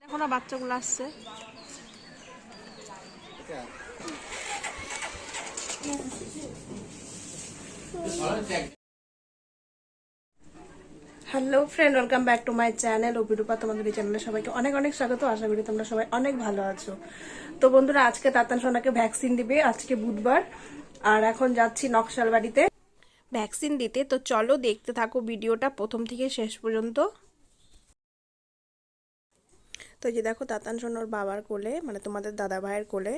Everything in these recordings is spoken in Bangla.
দেখো না বাচ্চাগুলো আসছে। Hello friend welcome back to my channel Abhirupa তোমাদের এই চ্যানেলে সবাইকে অনেক অনেক স্বাগত। আশা করি তোমরা সবাই অনেক ভালো আছো। তো বন্ধুরা আজকে তাতান সোনাকে ভ্যাকসিন দিবে আজকে বুধবার। আর এখন যাচ্ছি নকশাল বাড়িতে ভ্যাকসিন দিতে। তো চলো দেখতে থাকো ভিডিওটা প্রথম থেকে শেষ পর্যন্ত। তো যে দেখো তাতান সোনার বাবার কোলে মানে তোমাদের দাদা ভাইয়ের কোলে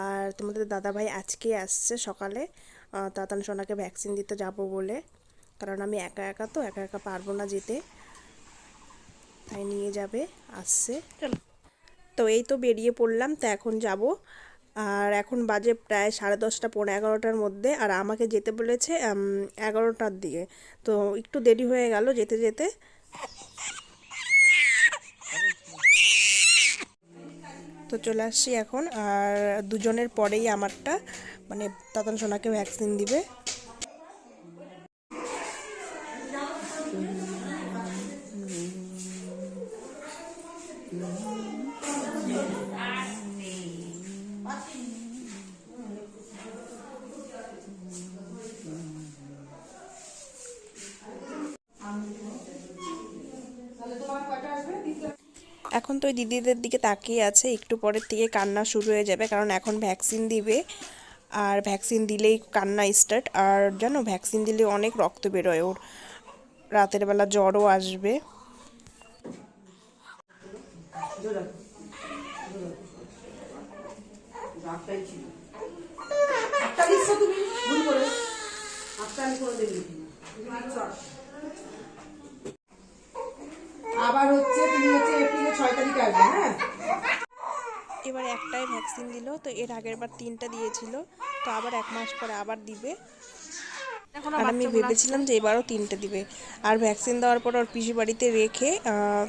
আর তোমাদের দাদা ভাই আজকে আসছে সকালে তাতান সোনাকে ভ্যাকসিন দিতে যাব বলে। কারণ আমি একা একা তো একা একা পারব না যেতে। তাই নিয়ে যাবে আসছে। তো এই তো বেরিয়ে পড়লাম তো এখন যাব। আর এখন বাজে প্রায় সাড়ে দশটা, পৌনে এগারোটার মধ্যে আর আমাকে যেতে বলেছে এগারোটার দিকে। তো একটু দেরি হয়ে গেল যেতে যেতে। তো চলে আসছি এখন, আর দুজনের পরেই আমারটা মানে তাতান সোনাকে ভ্যাকসিন দিবে। এখন তো দিদিদের দিকে তাকিয়ে আছে, একটু পরের থেকে কান্না শুরু হয়ে যাবে, কারণ এখন ভ্যাকসিন দিবে, আর ভ্যাকসিন দিলেই কান্না স্টার্ট আর জানো ভ্যাকসিন দিলে অনেক রক্ত বেরোয় ওর। রাতের বেলা জ্বরও আসবে। একটা দিচ্ছ তুমি ভুল করে। একটা আমি আবার হচ্ছে তুমি হচ্ছে এপ্রিলের ছয় তারিখে আসবে হ্যাঁ? এবার একটাই ভ্যাকসিন দিল তো এর আগের বার তিনটা দিয়েছিল তো আবার এক মাস পরে আবার দিবে। আর আমি ভেবেছিলাম যে এবারও তিনটে দিবে। আর ভ্যাকসিন দেওয়ার পর ওর পিসি বাড়িতে রেখে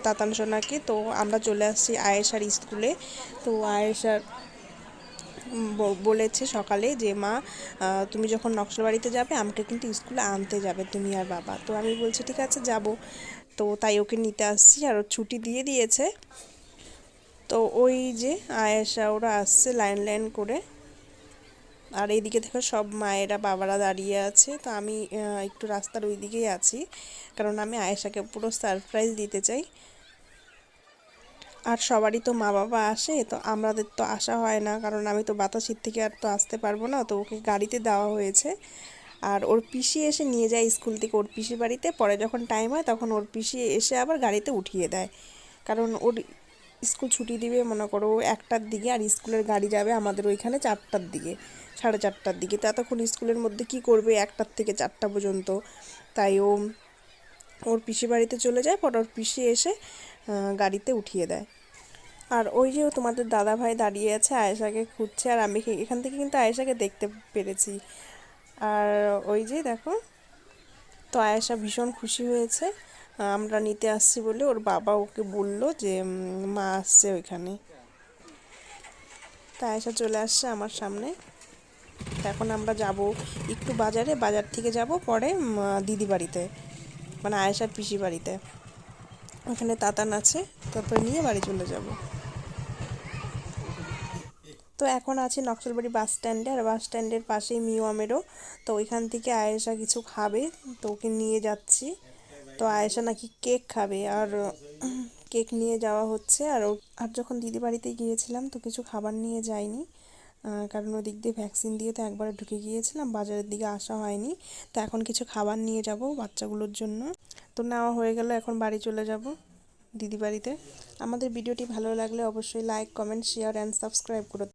তাতান সোনাকে তো আমরা চলে আসছি আয়েশার স্কুলে। তো আয়েশার বলেছে সকালে যে, মা তুমি যখন নকশাল বাড়িতে যাবে, আমাকে কিন্তু স্কুলে আনতে যাবে, তুমি আর বাবা। তো আমি বলছি, ঠিক আছে, যাব। তো তাই ওকে নিতে আসছি আর ওর ছুটি দিয়ে দিয়েছে। তো ওই যে, আয়েশা, ওরা আসছে লাইন লাইন করে। আর এইদিকে দেখো সব মায়েরা, বাবারা দাঁড়িয়ে আছে। তো আমি একটু রাস্তার ওই দিকেই আছি। কারণ আমি আয়েশাকে পুরো সারপ্রাইজ দিতে চাই। আর সবারই তো মা বাবা আসে, তো আমাদের তো আসা হয় না, কারণ আমি তো বাতাসির থেকে আর তো আসতে পারব না, তো ওকে গাড়িতে দেওয়া হয়েছে। আর ওর পিসি এসে নিয়ে যায় স্কুল থেকে, ওর পিসি বাড়িতে, পরে যখন টাইম হয় তখন ওর পিসি এসে আবার গাড়িতে উঠিয়ে দেয়। কারণ ওর স্কুল ছুটি দিবে, মনে করো একটার দিকে আর স্কুলের গাড়ি যাবে আমাদের ওইখানে চারটার দিকে, সাড়ে চারটার দিকে। তো এতক্ষণ স্কুলের মধ্যে কি করবে একটার থেকে চারটা পর্যন্ত? তাই ও, ওর পিসি বাড়িতে চলে যায়, পর ওর পিসি এসে গাড়িতে উঠিয়ে দেয়। আর ওই যে তোমাদের দাদা ভাই দাঁড়িয়ে আছে, আয়েশাকে খুঁজছে, আর আমি এখান থেকে কিন্তু আয়েশাকে দেখতে পেরেছি। আর ওই যে দেখো, তো আয়েশা ভীষণ খুশি হয়েছে আমরা নিতে আসছি বলে ওর বাবা ওকে বলল যে মা আসছে ওইখানে। তা আয়েশা চলে আসছে আমার সামনে। এখন আমরা যাব একটু বাজারে, বাজার থেকে যাব পরে দিদি বাড়িতে মানে আয়েশার পিসি বাড়িতে। ওখানে তাতান আছে, তারপরে নিয়ে বাড়ি চলে যাব। তো এখন আছি নকশালবাড়ি বাস স্ট্যান্ডে, আর বাস স্ট্যান্ডের পাশেই মিওয়ামেরও তো ওইখান থেকে আয়েশা কিছু খাবে, তো ওকে নিয়ে যাচ্ছি। তো আয়েশা নাকি কেক খাবে, আর কেক নিয়ে যাওয়া হচ্ছে, আর আর যখন দিদি বাড়িতে গিয়েছিলাম, তো কিছু খাবার নিয়ে যাইনি কারণ ওদিক দিয়ে ভ্যাকসিন দিয়ে তো একবারে ঢুকে গিয়েছিলাম, বাজারের দিকে আসা হয়নি। তো এখন কিছু খাবার নিয়ে যাব বাচ্চাগুলোর জন্য। তো নেওয়া হয়ে গেল, এখন বাড়ি চলে যাব দিদি বাড়িতে। আমাদের ভিডিওটি ভালো লাগলে অবশ্যই like comment share and subscribe করো